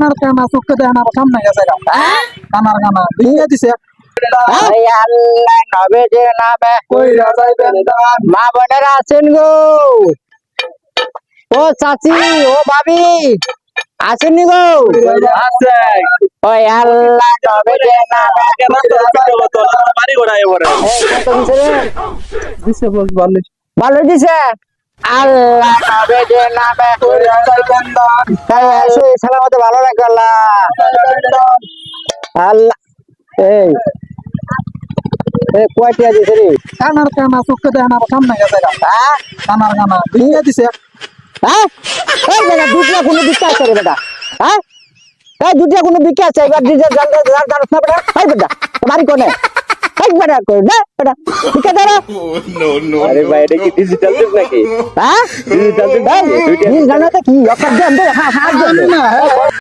কানার কানা চোখে দেয় না সামনে গেছে কানার কানা দিয়ে দিছে। মা বোনেরা আছেন গো? ও চাচি ও ভাবি আসেননি গো? ওই আল্লাহ নবে যে নামে বাড়ি দিছে ভালো দিছে? আল্লাহ নবে তাই সালামতে ভালো রাখো আল্লাহ আল্লাহ এই এ কয়টা দিছে রে কানার কানা চোখে দেয় না সামনে গেছে হ্যাঁ কানার কানা দিয়ে দিছে হ্যাঁ এই বেটা দুটিয়া কোনো বিক্রি আছে রে বেটা হ্যাঁ এই দুটিয়া কোনো বিক্রি আছে এবার ডিজেল জানতে জানতে না বেটা এই বেটা বাড়ি কোনে বেটা কই না বেটা বিক্রি দাঁড়া আরে ভাই এটা কি ডিজিটাল যুগ নাকি? হ্যাঁ? ডিজিটাল যুগ নাকি? দুইটা ডিজেল জানাতে কি অকার দেন দে হ্যাঁ হ্যাঁ দেন না।